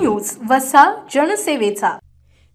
News वसा जनसेवेचा.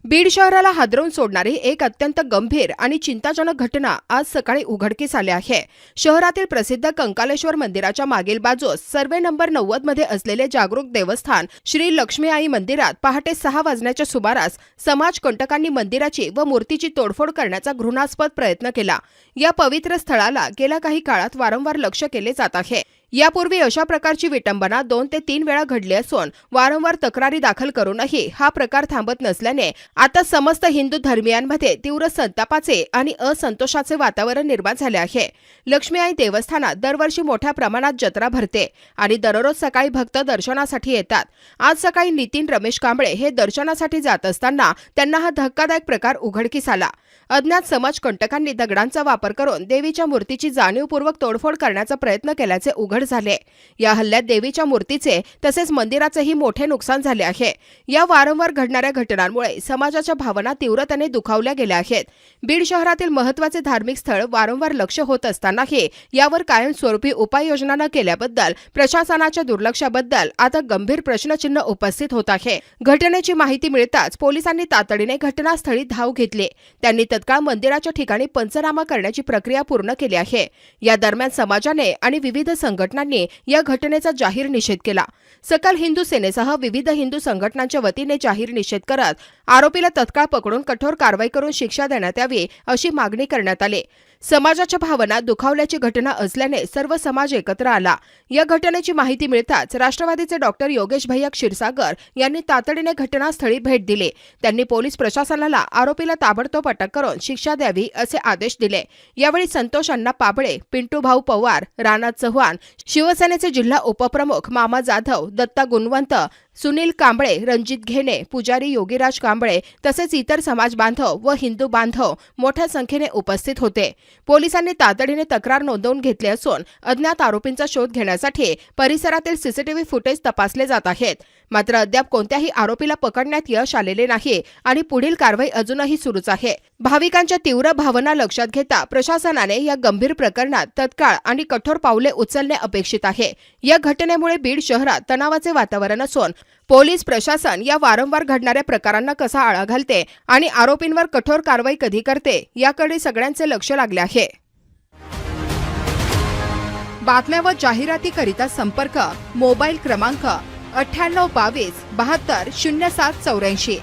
बीड शहराला हादरवून सोडणारी एक अत्यंत गंभीर आणि चिंताजनक घटना आज सकाळी उघडकीस आली आहे. शहरातील प्रसिद्ध कंकालेश्वर मंदिराच्या मागील बाजूस सर्वे नंबर नव्वदमध्ये असलेले जागरूक देवस्थान श्री लक्ष्मी आई मंदिरात पहाटे सहा वाजण्याच्या सुमारास समाज कंटकांनी मंदिराची व मूर्तीची तोडफोड करण्याचा घृणास्पद प्रयत्न केला. या पवित्र स्थळाला गेल्या काही काळात वारंवार लक्ष केले जात आहे. यापूर्वी अशा प्रकारची विटंबना दोन ते तीन वेळा घडली असून वारंवार तक्रारी दाखल करूनही हा प्रकार थांबत नसल्याने आता समस्त हिंदू धर्मियांमध्ये तीव्र संतापाचे आणि असंतोषाचे वातावरण निर्माण झाले आहे. लक्ष्मी आई देवस्थानात दरवर्षी मोठ्या प्रमाणात जत्रा भरते आणि दररोज सकाळी भक्त दर्शनासाठी येतात. आज सकाळी नितीन रमेश कांबळे हे दर्शनासाठी जात असताना त्यांना हा धक्कादायक प्रकार उघडकीस आला. अज्ञात समाज कंटकांनी दगडांचा वापर करून देवीच्या मूर्तीची जाणीवपूर्वक तोडफोड करण्याचा प्रयत्न केल्याचे उघड झाले या हल्ल्यात देवीच्या मूर्तीचे तसेच मंदिराचेही मोठे नुकसान झाले आहे. या वारंवार घडणाऱ्या घटनांमुळे समाजाच्या भावना तीव्रतेने दुखावल्या गेल्या आहेत. बीड शहरातील महत्त्वाचे धार्मिक स्थळ वारंवार लक्ष होत असतानाही यावर कायमस्वरूपी उपाययोजना न केल्याबद्दल प्रशासनाच्या दुर्लक्षाबद्दल आता गंभीर प्रश्नचिन्ह उपस्थित होत आहे. घटनेची माहिती मिळताच पोलिसांनी तातडीने घटनास्थळी धाव घेतली. त्यांनी तत्काळ मंदिराच्या ठिकाणी पंचनामा करण्याची प्रक्रिया पूर्ण केली आहे. या दरम्यान समाजाने आणि विविध संघटनांनी या घटनेचा जाहीर निषेध केला. सकल हिंदू सेनेसह विविध हिंदू संघटनांच्या वतीने जाहीर निषेध करत आरोपीला तत्काळ पकडून कठोर कारवाई करून शिक्षा देण्यात यावी अशी मागणी करण्यात आली. समाजाच्या भावना दुखावल्याची घटना असल्याने सर्व समाज एकत्र आला. या घटनेची माहिती मिळताच राष्ट्रवादीचे डॉक्टर योगेश भैया क्षीरसागर यांनी तातडीने घटनास्थळी भेट दिली. त्यांनी पोलीस प्रशासनाला आरोपीला ताबडतोब अटक करून शिक्षा द्यावी असे आदेश दिले. यावेळी संतोष अण्णा पाबळे पिंटू भाऊ पवार राणा चव्हाण शिवसेनेचे जिल्हा उपप्रमुख मामा जाधव दत्ता गुणवंत सुनील कांबळे रणजित घेणे पुजारी योगीराज कांबळे तसेच इतर समाज बांधव व हिंदू बांधव मोठ्या संख्येने उपस्थित होते. पोलिसांनी तातडीने तक्रार नोंदवून घेतली असून अज्ञात आरोपींचा शोध घेण्यासाठी परिसरातील सीसीटीव्ही फुटेज तपासले जात आहेत. मात्र अद्याप कोणत्याही आरोपीला पकडण्यात यश आलेले नाही आणि पुढील कारवाई अजूनही सुरूच आहे. भाविकांच्या तीव्र भावना लक्षात घेता प्रशासनाने या गंभीर प्रकरणात तत्काळ आणि कठोर पावले उचलणे अपेक्षित आहे. या घटनेमुळे बीड शहरात तणावाचे वातावरण असून पोलीस प्रशासन या वारंवार घडणाऱ्या प्रकारांना कसा आळा घालते आणि आरोपींवर कठोर कारवाई कधी करते याकडे सगळ्यांचे लक्ष लागले आहे. बातम्या व जाहिरातीकरिता संपर्क मोबाईल क्रमांक अठ्ठ्याण्णव बावीस बहात्तर शून्य सात चौऱ्याऐंशी.